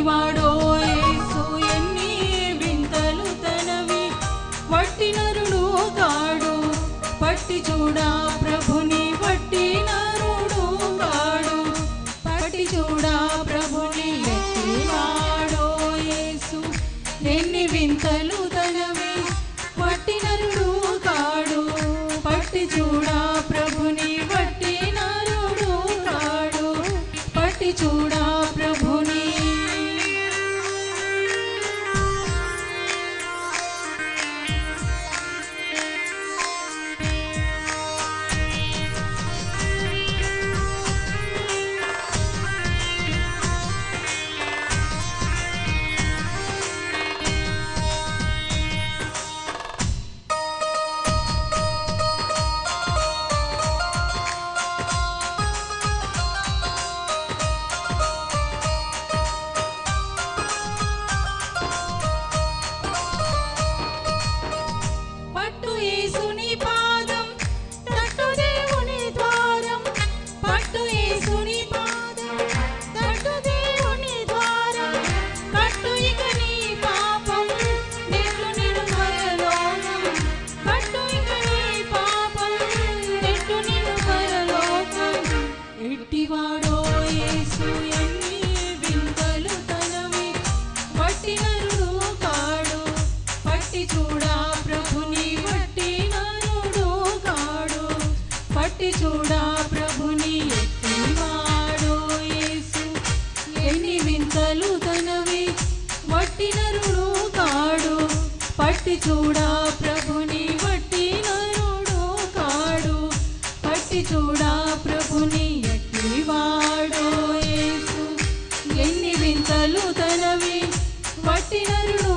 వాడో ఏసు ఎన్ని వింతలు పట్టి చూడా ప్రభుని వట్టి పట్టి చూడా ప్రభుని వాడో ఏసు ఎన్ని వింతలు చూడా ప్రభుని ఎత్తివాడో యేసు. ఎన్ని వింతలు తనవి వట్టినరుడు కాడు. పట్టి చూడా ప్రభుని వట్టినరుడు కాడు. పట్టి చూడా ప్రభుని ఎత్తివాడో యేసు. ఎన్ని వింతలు తనవి వట్టినరుడు